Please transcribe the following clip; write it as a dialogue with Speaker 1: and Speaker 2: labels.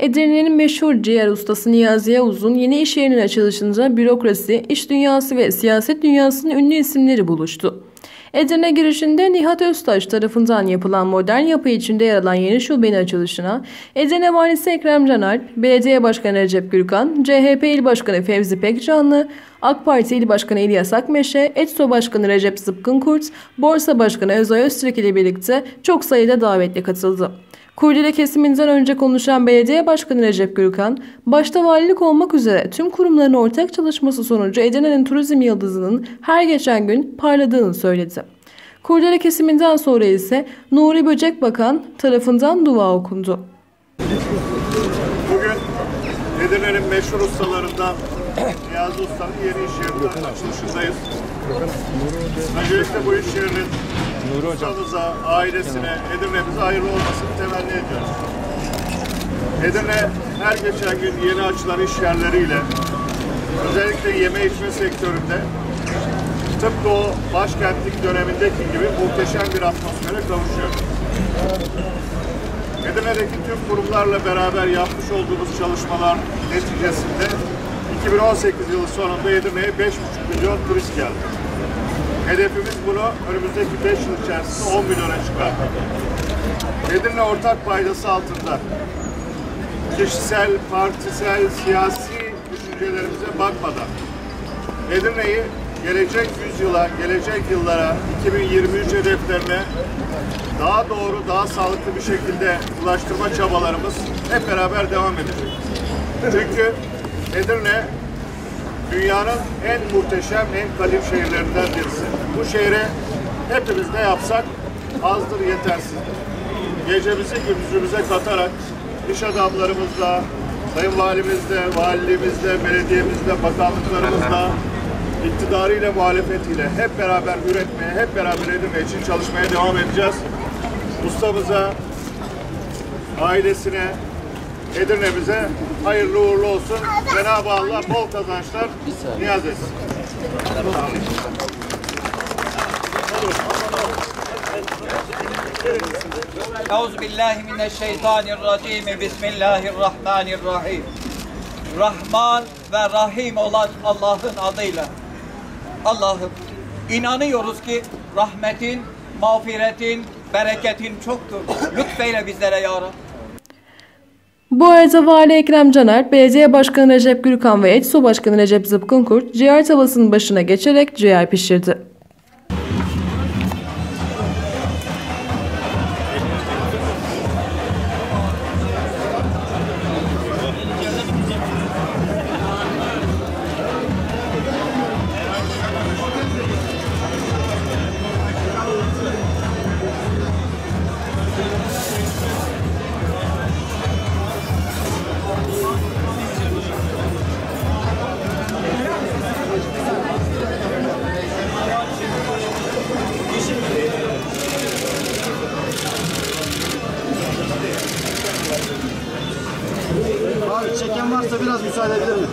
Speaker 1: Edirne'nin meşhur ciğer ustası Niyazi Yavuz'un yeni iş yerinin açılışında bürokrasi, iş dünyası ve siyaset dünyasının ünlü isimleri buluştu. Edirne girişinde Nihat Öztaş tarafından yapılan modern yapı içinde yer alan yeni şubenin açılışına Edirne Valisi Ekrem Canalp, Belediye Başkanı Recep Gürkan, CHP İl Başkanı Fevzi Pekcanlı, AK Parti İl Başkanı İlyas Akmeşe, ETSO Başkanı Recep Zıpkınkurt, Borsa Başkanı Özay Öztürk ile birlikte çok sayıda davetli katıldı. Kurdele kesiminden önce konuşan Belediye Başkanı Recep Gürkan, başta valilik olmak üzere tüm kurumların ortak çalışması sonucu Edirne'nin turizm yıldızının her geçen gün parladığını söyledi. Kurdele kesiminden sonra ise Nuri Böcek Bakan tarafından dua okundu.
Speaker 2: Bugün Edirne'nin meşhur ustalarından Niyazi Usta'nın yeni iş yerinin açılışındayız. Öncelikle bu iş yerinin ustamıza, ailesine, Edirne'mize hayırlı olmasını temenni ediyoruz. Edirne her geçen gün yeni açılan iş yerleriyle özellikle yeme içme sektöründe tıpkı o başkentlik dönemindeki gibi muhteşem bir atmosfere kavuşuyor. Edirne'deki tüm kurumlarla beraber yapmış olduğumuz çalışmalar neticesinde 2018 yılı sonunda Edirne'ye 5,5 milyon turist geldi. Hedefimiz bunu önümüzdeki 5 yıl içerisinde 10 milyona çıkartmak. Edirne ortak paydası altında kişisel, partisel, siyasi düşüncelerimize bakmadan Edirne'yi gelecek yüzyıla, gelecek yıllara, 2023 hedeflerine daha doğru, daha sağlıklı bir şekilde ulaştırma çabalarımız hep beraber devam edecek. Çünkü Edirne dünyanın en muhteşem, en kadim şehirlerinden birisi. Bu şehre hepimiz ne yapsak azdır, yetersizdir. Gecemizi gündüzümüze katarak iş adamlarımızla, Sayın Valimizle, Valiliğimizle, belediyemizle, bakanlıklarımızla, iktidarıyla, muhalefetiyle hep beraber üretmeye, hep beraber Edirne için çalışmaya devam edeceğiz. Ustamıza, ailesine, Edirne'mize hayırlı uğurlu olsun. Cenab-ı Allah bol kazançlar niyaz etsin.
Speaker 3: Euzubillahimineşşeytanirracim. Bismillahirrahmanirrahim. Rahman ve Rahim olan Allah'ın adıyla. Allah'ım inanıyoruz ki rahmetin, mağfiretin, bereketin çoktur. Lütfeyle bizlere ya Rabbi.
Speaker 1: Bu arada Vali Ekrem Caner, Belediye Başkanı Recep Gürkan ve ETSO Başkanı Recep Zıpkınkurt ciğer tavasının başına geçerek ciğer pişirdi.
Speaker 4: Abi çeken varsa biraz müsaade edebilir mi?